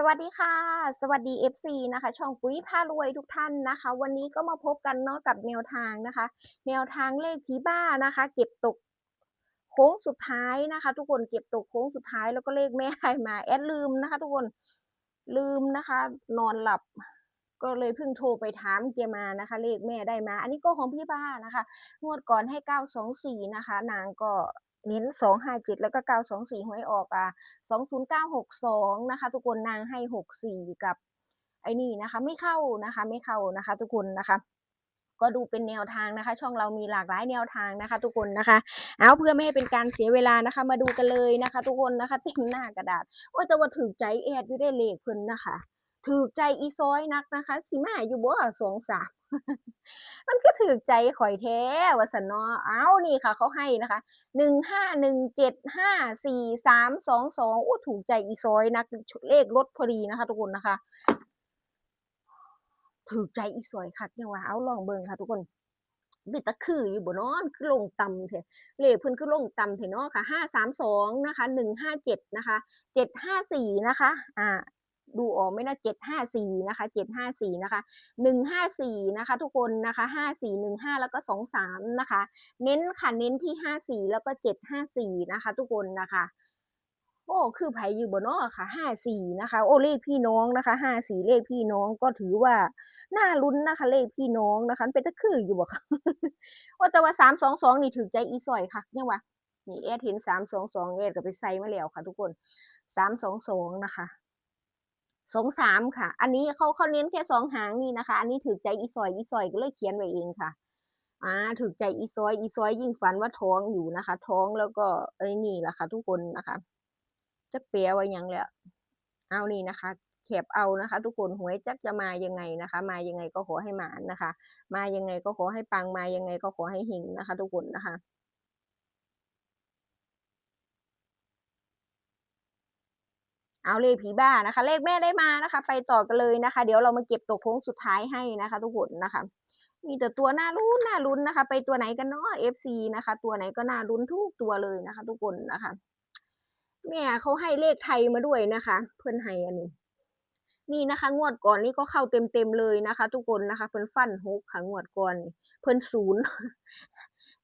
สวัสดีค่ะ สวัสดี FC นะคะ ช่องปุ๋ยพารวยทุกท่านนะคะ วันนี้ก็มาพบกันเนาะกับแนวทางนะคะ แนวทางเลขผีบ้านะคะ เก็บตกโค้งสุดท้ายนะคะ ทุกคนเก็บตกโค้งสุดท้ายแล้วก็เลขแม่ให้มาแอดลืมนะคะ ทุกคนลืมนะคะ นอนหลับ ก็เลยเพิ่งโทรไปถามเกียมานะคะ เลขแม่ได้มา อันนี้ก็ของพี่บ้านะคะ งวดก่อนให้ 924 นะคะ นางก็ เน้น257แล้วก็924หวยออกอะ20962นย์เก้าหกสองนะคะ ทุกคนนางให้64กับไอ้นี่นะคะ ไม่เข้านะคะไม่เข้านะคะ ทุกคนนะคะก็ดูเป็นแนวทางนะคะ ช่องเรามีหลากหลายแนวทางนะคะ ทุกคนนะคะ เอาเพื่อไม่ให้เป็นการเสียเวลานะคะ มาดูกันเลยนะคะ ทุกคนนะคะเต็มหน้ากระดาษโอ้ยแต่ว่าถือใจแอดอยู่ได้เลขเพิ่นนะคะถือใจอีซอยนักนะคะสิมาอยู่บ่สองสาม มันก็ถือใจข่อยแท้ว่าสันเนาะเอานี่ค่ะ เขาให้นะคะหนึ่งห้าหนึ่งเจ็ดห้าสี่สามสองสองอู้ถูกใจอีซอยนักเลขรถพอดีนะคะ ทุกคนนะคะ ถือใจอีซอยคักยังว่าเอาลองเบิ่งค่ะ ทุกคนเป็นตะคืออยู่บ่เนาะคือลงต่ำเถอะเลขเพิ่นคือลงต่ำเถอะเนาะค่ะห้าสามสองนะคะหนึ่งห้าเจ็ดนะคะเจ็ดห้าสี่นะคะ อ่า ดูออกไหมนะเจ็ดห้าสี่นะคะเจ็ดห้าสี่นะคะหนึ่งห้าสี่นะคะ ทุกคนนะคะห้าสี่หนึ่งห้าแล้วก็สองสามนะคะ เน้นค่ะเน้นที่ห้าสี่แล้วก็เจ็ดห้าสี่นะคะ ทุกคนนะคะโอ้คือไผอยู่บ่เนาะค่ะห้าสี่นะคะ โอ้เลขพี่น้องนะคะห้าสี่เลขพี่น้องก็ถือว่าน่าลุ้นนะคะ เลขพี่น้องนะคะ เป็นตะคืออยู่บ่คะว่าแต่ว่าสามสองสองนี่ถือใจอีซอยคักยังวะนี่แอดเห็นสามสองสองแอดก็ไปใส่มาแล้วค่ะ ทุกคนสามสองสองนะคะ สองสามค่ะ อันนี้เขาเขาเน้นแค่สองหางนี่นะคะ อันนี้ถือใจอีซอยอีซอยก็เลยเขียนไว้เองค่ะ อ่าถือใจอีซอยอีซอยยิ่งฝันว่าท้องอยู่นะคะ ท้องแล้วก็ไอ้นี่แหละค่ะ ทุกคนนะคะจักเปียไว้ยังแล้ว เอานี่นะคะแคบเอานะคะ ทุกคนหวยจักจะมายังไงนะคะ มายังไงก็ขอให้หมานนะคะ มายังไงก็ขอให้ปังมายังไงก็ขอให้เฮงนะคะ ทุกคนนะคะ เอาเลขผีบ้านะคะ เลขแม่ได้มานะคะ ไปต่อกันเลยนะคะ เดี๋ยวเรามาเก็บตัวโค้งสุดท้ายให้นะคะ ทุกคนนะคะ มีแต่ตัวน่าลุ้นน่าลุ้นนะคะ ไปตัวไหนกันเนาะ FC นะคะ ตัวไหนก็น่าลุ้นทุกตัวเลยนะคะ ทุกคนนะคะแม่เขาให้เลขไทยมาด้วยนะคะ เพื่อนให้อันนี้นี่นะคะ งวดก่อนนี่ก็เข้าเต็มเต็มเลยนะคะ ทุกคนนะคะ เพิ่นฟันหกค่ะงวดก่อนเพิ่นศูนย์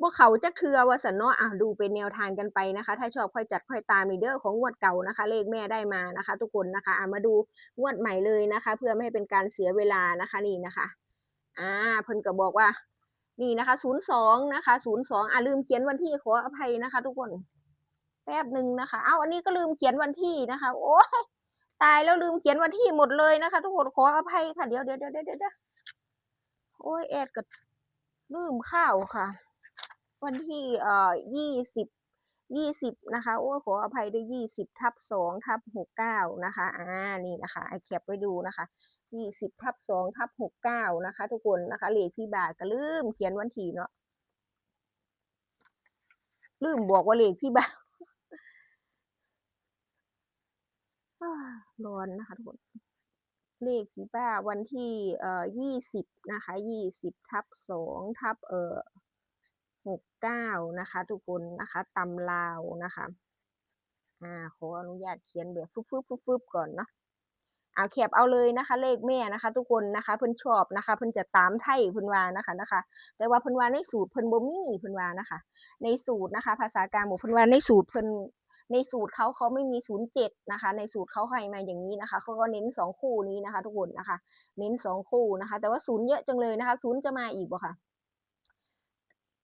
บ่เขาจักเทือว่าสันเนาะอะดูเป็นแนวทางกันไปนะคะ ถ้าชอบค่อยจัดค่อยตามนีเด้อของงวดเก่านะคะ เลขแม่ได้มานะคะ ทุกคนนะคะอะมาดูงวดใหม่เลยนะคะ เพื่อไม่ให้เป็นการเสียเวลานะคะนี่นะคะอ่าเพิ่นก็บอกว่า นี่นะคะศูนย์สองนะคะศูนย์สองอะลืมเขียนวันที่ขออภัยนะคะ ทุกคนแป๊บหนึ่งนะคะเอ้าอันนี้ก็ลืมเขียนวันที่นะคะ โอ้ยตายแล้วลืมเขียนวันที่หมดเลยนะคะ ทุกคนขออภัยค่ะเดี๋ยวเดี๋ยวเดี๋ยวเดี๋ยวเดี๋ยวโอ้ยแอดก็ลืมข้าวค่ะ วันที่เอ่อยี่สิบยี่สิบนะคะ โอ้ขออภัยด้วยยี่สิบทับสองทับหกเก้านะคะ อ่า นี่นะคะไอแคปไว้ดูนะคะยี่สิบทับสองทับหกเก้านะคะ ทุกคนนะคะเลขที่บาทก็ลืมเขียนวันที่เนาะ ลืมบอกว่าเลขที่บาทอ้าร้อนนะคะทุกคน เลขผีบ้าวันที่ เอ่อยี่สิบนะคะ ยี่สิบทับสองทับเอ่อ หกเก้านะคะ ทุกคนนะคะตำลาวนะคะอ่าขออนุญาตเขียนแบบฟึบฟึบฟึบฟึบก่อนเนาะเอาแคบเอาเลยนะคะ เลขแม่นะคะ ทุกคนนะคะ เพิ่นชอบนะคะ เพิ่นจะตามไทยเพิ่นว่านะคะนะคะ แต่ว่าเพิ่นว่าในสูตรเพิ่นบ่มีเพิ่นว่านะคะ ในสูตรนะคะ ภาษากลางบอกเพิ่นว่าในสูตรเพิ่นในสูตรเขาเขาไม่มีศูนย์เจ็ดนะคะ ในสูตรเขาให้มาอย่างนี้นะคะเขาก็เน้นสองคู่นี้นะคะ ทุกคนนะคะ เน้นสองคู่นะคะ แต่ว่าศูนย์เยอะจังเลยนะคะศูนย์จะมาอีกบ่ค่ะ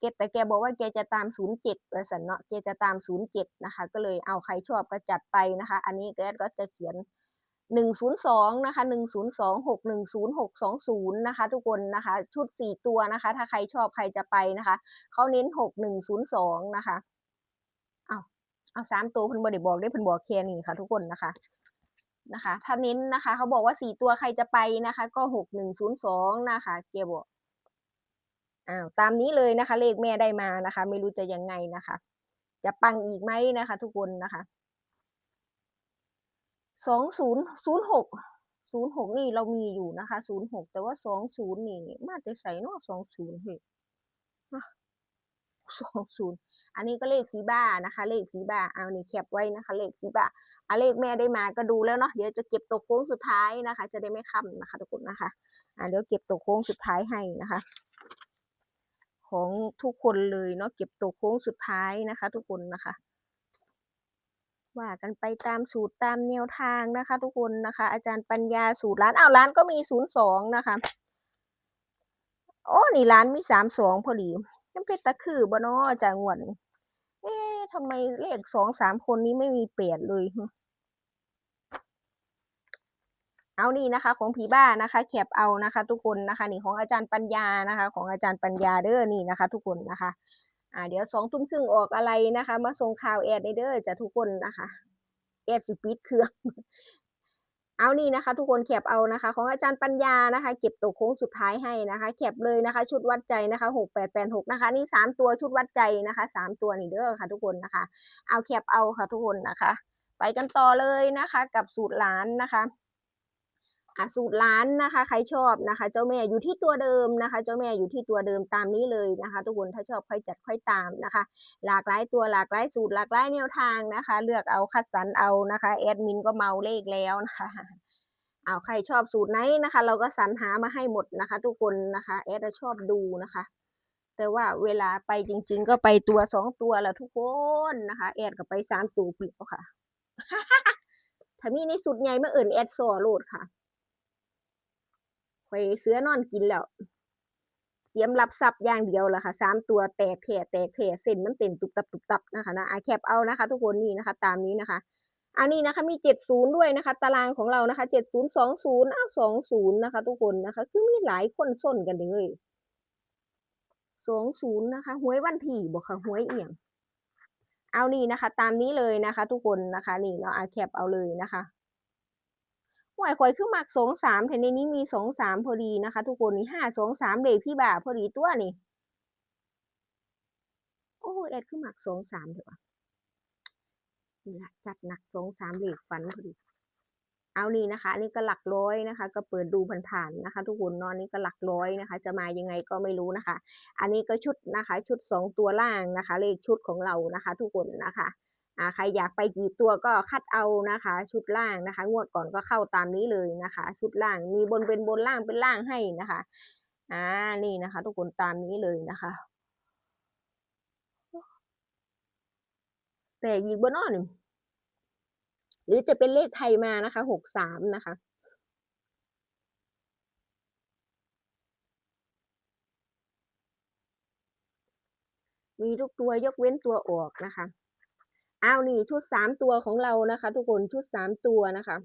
เกแต่แกบอกว่าแกจะตามศูนย์เจ็ดเออสันเนาะแกจะตามศูนย์เจ็ดนะคะ ก็เลยเอาใครชอบก็จัดไปนะคะ อันนี้แกก็จะเขียนหนึ่งศูนย์สองนะคะหนึ่งศูนย์สองหกหนึ่งศูนย์หกสองศูนย์นะคะ ทุกคนนะคะ ชุดสี่ตัวนะคะ ถ้าใครชอบใครจะไปนะคะ เขาเน้นหกหนึ่งศูนย์สองนะคะ เอาเอาสามตัวเพิ่นบ่ได้บอกได้เพิ่นบอกแค่นี้ค่ะทุกคนนะคะนะคะ ถ้าเน้นนะคะ เขาบอกว่าสี่ตัวใครจะไปนะคะ ก็หกหนึ่งศูนย์สองนะคะ เกียบอก อ้าวตามนี้เลยนะคะ เลขแม่ได้มานะคะ ไม่รู้จะยังไงนะคะ จะปังอีกไหมนะคะ ทุกคนนะคะสองศูนย์ศูนย์หกศูนย์หกนี่เรามีอยู่นะคะศูนย์หกแต่ว่าสองศูนย์นี่ มาแต่ใส่นาะสองศูนย์เฮ้ยสองศูนย์อันนี้ก็เลขผีบ้านะคะ เลขผีบ้าเอานี่แคปไว้นะคะ เลขผีบ้าเอะเลขแม่ได้มาก็ดูแล้วเนาะเดี๋ยวจะเก็บตัวโค้งสุดท้ายนะคะ จะได้ไม่ค่ำนะคะทุกคนนะคะ อ่าเดี๋ยวเก็บตัวโค้งสุดท้ายให้นะคะ ของทุกคนเลยเนาะเก็บตัวโค้งสุดท้ายนะคะ ทุกคนนะคะว่ากันไปตามสูตรตามแนวทางนะคะ ทุกคนนะคะ อาจารย์ปัญญาสูตรร้านอ้าวร้านก็มีศูนย์สองนะคะ โอ้นี่ร้านมีสามสองพอดียังเป็นตะคือบ่เนาจางวนเอ๊ะทำไมเลขสองสามคนนี้ไม่มีเปลี่ยนเลย เอานี่นะคะ ของผีบ้านะคะแคปเอานะคะ ทุกคนนะคะนี่ของอาจารย์ปัญญานะคะ ของอาจารย์ปัญญาเด้อนี่นะคะ ทุกคนนะคะ อ่า เดี๋ยวสองทุ่มครึ่งออกอะไรนะคะ มาส่งข่าวแอดในเด้อจะทุกคนนะคะแอดสิปิดเครื่องเอานี่นะคะ ทุกคนแคปเอานะคะ ของอาจารย์ปัญญานะคะ เก็บตัวโค้งสุดท้ายให้นะคะแคปเลยนะคะ ชุดวัดใจนะคะหกแปดแปดหกนะคะ นี่สามตัวชุดวัดใจนะคะสามตัวนี่เด้อค่ะ ทุกคนนะคะ เอาแคปเอาค่ะทุกคนนะคะ ไปกันต่อเลยนะคะ กับสูตรหลานนะคะ สูตรล้านนะคะ ใครชอบนะคะ เจ้าแม่อยู่ที่ตัวเดิมนะคะ เจ้าแม่อยู่ที่ตัวเดิมตามนี้เลยนะคะ ทุกคนถ้าชอบค่อยจัดค่อยตามนะคะ หลากหลายตัวหลากหลายสูตรหลากหลายแนวทางนะคะ เลือกเอาคัดสรรเอานะคะแอดมินก็เมาเลขแล้วนะคะเอาใครชอบสูตรไหนนะคะ เราก็สรรหามาให้หมดนะคะ ทุกคนนะคะแอดชอบดูนะคะ แต่ว่าเวลาไปจริง ๆ ก็ไปตัวสองตัวแล้วทุกคนนะคะ แอดก็ไปสามตัวเปลี่ยวค่ะถ้ามีในสุดใหญ่เมื่อเอิ่นแอดโซโหลดค่ะ ไปเสือนอนกินแล้วเตรียมรับทรัพย์อย่างเดียวละค่ะสามตัวแตกแผ่แตกแผ่เส้นมันเต็นตุบตับตุบตับนะคะนะอาแคปเอานะคะ ทุกคนนี่นะคะ ตามนี้นะคะ อันนี้นะคะมีเจ็ดศูนย์ด้วยนะคะ ตารางของเรานะคะเจ็ดศูนย์สองศูนย์อ้าวสองศูนย์นะคะ ทุกคนนะคะ คือมีหลายคนส้นกันเลยสองศูนย์นะคะหวยวันที่บอกค่ะหวยเอียง เอานี่นะคะ ตามนี้เลยนะคะ ทุกคนนะคะ นี่เราอาแคปเอาเลยนะคะ หวยข่อยคือมักสองสามแถวในนี้มีสองสามพอดีนะคะ ทุกคนนี่ห้าสองสามเลขพี่บ่าพอดีตัวนี่โอ้แอดคือมักสองสามเถอะวะนี่ละจัดหนักสองสามเลขฟันพอดี เอานี่นะคะนนี้ก็หลักร้อยนะคะ ก็เปิดดูผ่านๆนะคะ ทุกคนนอนนี่ก็หลักร้อยนะคะ จะมายังไงก็ไม่รู้นะคะ อันนี้ก็ชุดนะคะ ชุดสองตัวล่างนะคะ เลขชุดของเรานะคะ ทุกคนนะคะ ใครอยากไปกี่ตัวก็คัดเอานะคะ ชุดล่างนะคะ งวดก่อนก็เข้าตามนี้เลยนะคะ ชุดล่างมีบนเป็นบนล่างเป็นล่างให้นะคะอ่านี่นะคะ ทุกคนตามนี้เลยนะคะ แต่ยีกบนอ้อนหรือจะเป็นเลขไทยมานะคะหกสามนะคะมีทุกตัวยกเว้นตัวออกนะคะ อ้าวนี่ชุดสามตัวของเรานะคะ ทุกคนชุดสามตัวนะคะ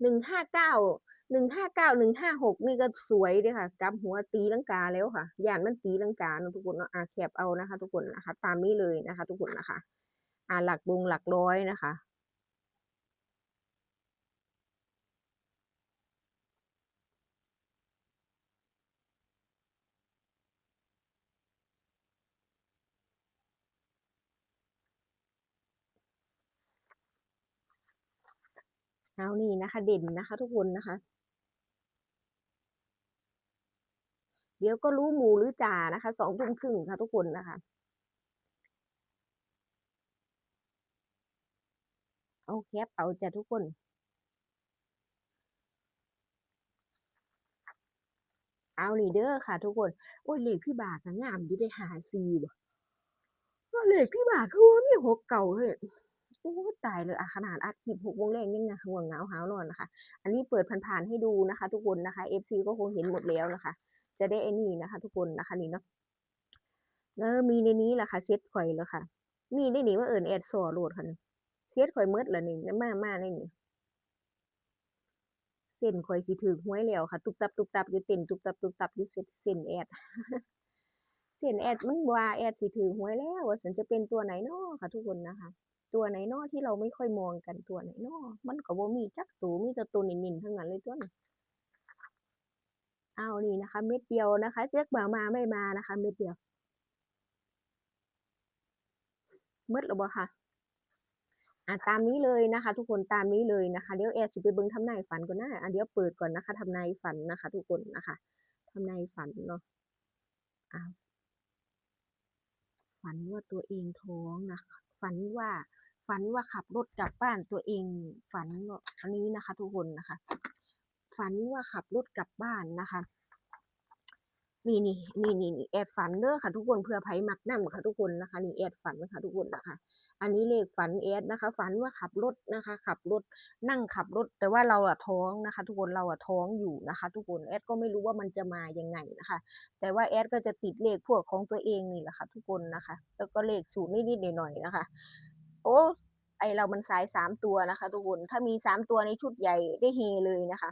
หนึ่งห้าเก้าหนึ่งห้าเก้าหนึ่งห้าหกนี่ก็สวยเลยค่ะกับหัวตีลังกาแล้วค่ะย่านมันตีลังกาเนอะทุกคนเนาะอ่าแคบเอานะคะ ทุกคนนะคะ ตามนี้เลยนะคะ ทุกคนนะคะ อ่าหลักบุงหลักร้อยนะคะ เอานี่นะคะ เด่นนะคะ ทุกคนนะคะ เดี๋ยวก็รู้หมูหรือจ่านะคะสองทุ่มครึ่งค่ะทุกคนนะคะเอาแคปเอาจ้ะทุกคนเอานี่เด้อค่ะ ทุกคน โอ้ยเลขพี่บาทงามอยู่ได้หาซีบ่ว่าเลขพี่บาทคือว่ามีหกเก่าเฮ้ย อ้ตายเลยอะขนาดอัดคลิปหกโมงแรงยังนะห่วงเหงาหาวนอนนะคะ อันนี้เปิดผ่านๆให้ดูนะคะ ทุกคนนะคะ FC ก็คงเห็นหมดแล้วนะคะ จะได้ไอ้นี่นะคะ ทุกคนนะคะนี่เนาะเออมีในนี้แหละค่ะเซ็ตข่อยแล้วค่ะ มีได้นี่ว่าเอิญแอดซอโหลดค่ะเซ็ตข่อยเมดแล้วนี่มามาในนี่เส้นข่อยสิถือหวยแล้วค่ะ ตุบตับตุบตับอยู่เต้นตุบตับตุบตับอยู่เส้นเส้นแอด เส้นแอดมันว่าแอดสิถือหวยแล้วว่าฉันจะเป็นตัวไหนนาะค่ะ ทุกคนนะคะ ตัวไหนนาะที่เราไม่ค่อยมองกันตัวไหนนาะมันก็บ่มีจักตัวมีแต่ตัวนิ่นๆทั้งนั้นเลยตัวนี้เอานี่นะคะ เม็ดเดียวนะคะเรียกมามาไม่มานะคะ เม็ดเดียวหมืดแล้วบ่ค่ะอะตามนี้เลยนะคะ ทุกคนตามนี้เลยนะคะเดี๋ยวแอร์สิไปเบิ่งทำนายฝันก่อนนะอะเดี๋ยวเปิดก่อนนะคะทำนายฝันนะคะ ทุกคนนะคะทำนายฝันเนาะอะ ฝันว่าตัวเองท้องนะคะ ฝันว่าฝันว่าขับรถกลับบ้านตัวเอง ฝันว่าอันนี้นะคะ ทุกคนนะคะ ฝันว่าขับรถกลับบ้านนะคะ นี่นี่นี่นี่นี่แอดฝันเด้อค่ะทุกคนเพื่อไผมักนั่ค่ะทุกคนนะคะนี่แอดฝันค่ะทุกคนนะคะ อันนี้เลขฝันแอดนะคะ ฝันว่าขับรถนะคะ ขับรถนั่งขับรถ แต่ว่าเราอะท้องนะคะ ทุกคนเราอะท้องอยู่นะคะ ทุกคนแอดก็ไม่รู้ว่ามันจะมายังไงนะคะ แต่ว่าแอดก็จะติดเลขพวกของตัวเองนี่แหละค่ะ ทุกคนนะคะ แล้วก็เลขสูตรนิดๆหน่อยๆนะคะ โอ้ไอเรามันสายสามตัวนะคะ ทุกคนถ้ามีสามตัวในชุดใหญ่ได้เฮเลยนะคะ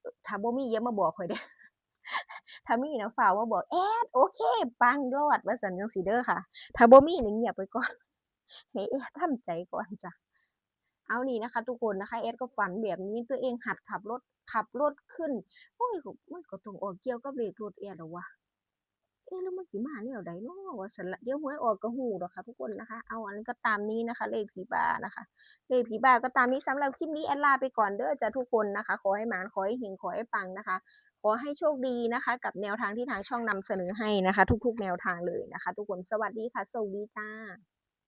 เอ่อถ้าบ่มีอย่ามาบอกข่อยเด้อ ถ้ามีนะฝ่าว่าบอกแอดโอเค ปังรอดว่าสันยังสีเด้อค่ะ ถ้าบ่มีนี่เงียบไปก่อนให้แอดทำใจก่อนจ้ะเอานี่นะคะ ทุกคนนะคะแอดก็ฝันแบบนี้ตัวเองหัดขับรถขับรถขึ้นโอ้ยมันก็ต้องออกเกี่ยวกับเบรกรถแอดแล้ววะ เอ๊ะแล้วมันสิมาแนวใดเนาะว่าสันละเดี๋ยวหวยออกก็ฮู้ดอกค่ะทุกคนนะคะ เอาอันนี้ก็ตามนี้นะคะ เลขผีบ้านะคะ เลขผีบ้าก็ตามนี้สำหรับคลิปนี้แอดลาไปก่อนเด้อจ้ะทุกคนนะคะ ขอให้หมานขอให้เฮงขอให้ปังนะคะ ขอให้โชคดีนะคะ กับแนวทางที่ทางช่องนำเสนอให้นะคะ ทุกๆ แนวทางเลยนะคะ ทุกคนสวัสดีค่ะสวัสดีจ้า